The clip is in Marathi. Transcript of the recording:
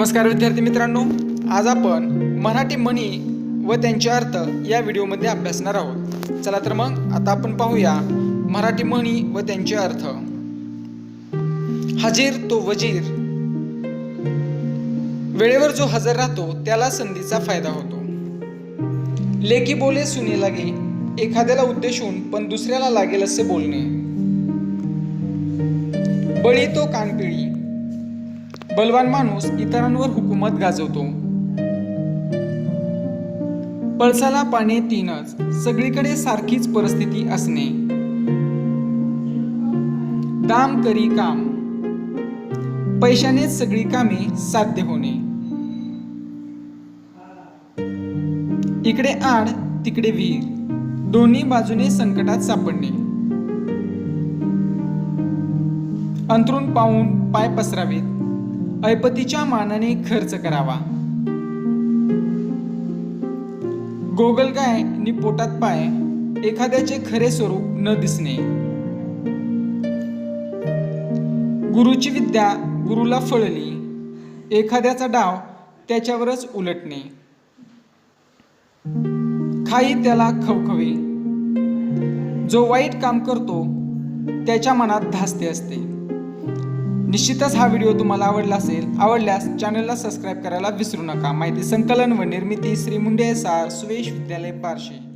नमस्कार विद्यार्थी मित्रांनो. आज आपण मराठी म्हणी व त्यांचे अर्थ या व्हिडिओमध्ये अभ्यासणार आहोत. चला तर मग आता आपण पाहूया मराठी म्हणी व त्यांचे अर्थ. हजीर तो वजीर. वेळेवर जो हजर राहतो त्याला संधीचा फायदा होतो. लेखी बोले सुने लागे एखाद्याला उद्देशून पण दुसऱ्याला लागेल असे बोलणे. बळी तो कानपिळी बलवान माणूस इतरांवर हुकूमत गाजवतो. पळसाला पाने तीनच सगळीकडे सारखीच परिस्थिती असणे. दाम करी काम. पैशानेच सगळी कामे साध्य होणे. इकडे आड तिकडे विहीर दोन्ही बाजूने संकटात सापडणे. अंतरून पाहून पाय पसरावेत. ऐपतीच्या मानाने खर्च करावा. गोगलगाय नि पोटात पाय एखाद्याचे खरे स्वरूप न दिसणे. गुरुची विद्या गुरुला फळली एखाद्याचा डाव त्याच्यावरच उलटणे. खाई त्याला खवखवे. जो वाईट काम करतो त्याच्या मनात धास्ते असते. निश्चितच हा व्हिडिओ तुम्हाला आवडला असेल आवडल्यास चॅनलला सबस्क्राईब करायला विसरू नका. माहिती संकलन व निर्मिती श्री मुंडे सार सुवेश विद्यालय पारशी.